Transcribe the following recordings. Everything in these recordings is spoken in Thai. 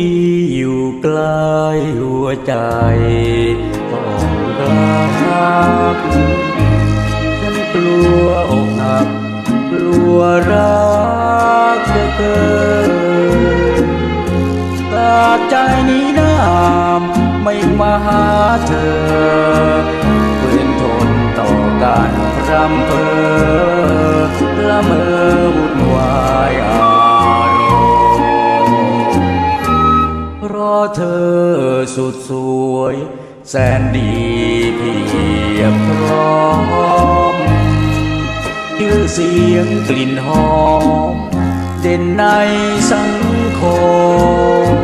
ดีอยู่ใกล้หัวใจต้องกลาบฉันกลัวอกหักกลัวรักจะเกินตาใจนี้น้ำไม่มาหาเธอเพื่อนทนต่อการรำเพอละเมอ เธอสุดสวย แสนดีเพียบพร้อมชื่อเสียงกลิ่นหอม เด่นในสังคม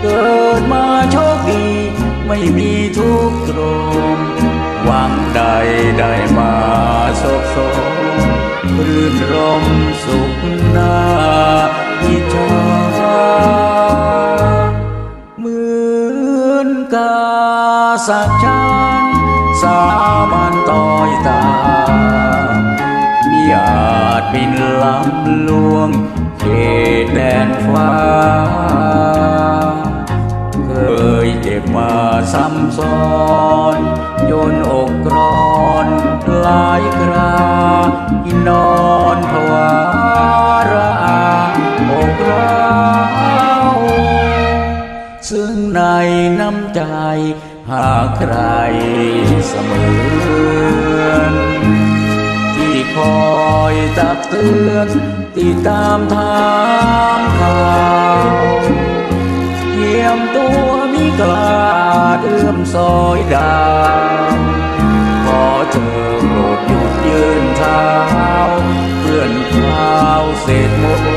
เกิดมาโชคดี ไม่มีทุกข์ตรมหวังใดได้มาสบสมรื่นรมสุขนา กาสักฉันสามันต่อยตามีอาจบินล้ำลวงเขตแดนฟ้า เคยเจ็บมาซ้ำซ้อนโยนอกร้อนหลายครา นอนภาวา ใครเสมอที่คอยตักเตือนติดตามทางข่าวเยี่ยมตัวมิกล้าเอื้อมซอยดาวขอเธอโปรดหยุดยืนเท้าเพื่อนข้าวเศษมน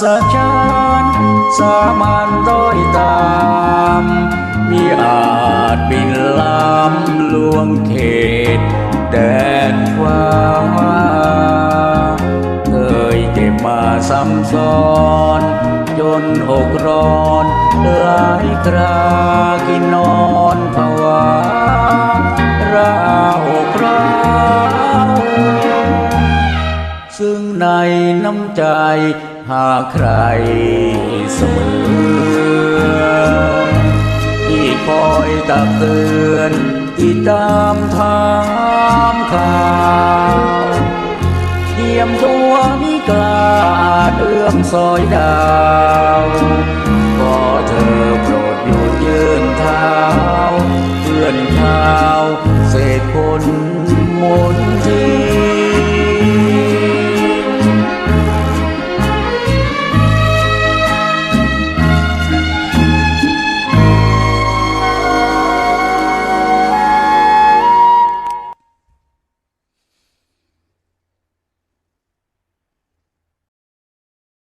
สัจฉันสามัญต้อยตามมีอาจบินล้ำลวงเขตแดนฟ้าเคยเจ็บมาซ้ำซ้อนจนอกร้อนหลายครากินนอนภาวาราอกร้าวซึ่งในน้ำใจ หากใครเสมอ ที่คอยตักเตือนที่ตามถามข่าวเทียมตัวมิกล้าเอื้อมซอยดาวก็เธอโปรดหยุดยืนเท้าเพื่อนเท้าเศษคนหมนที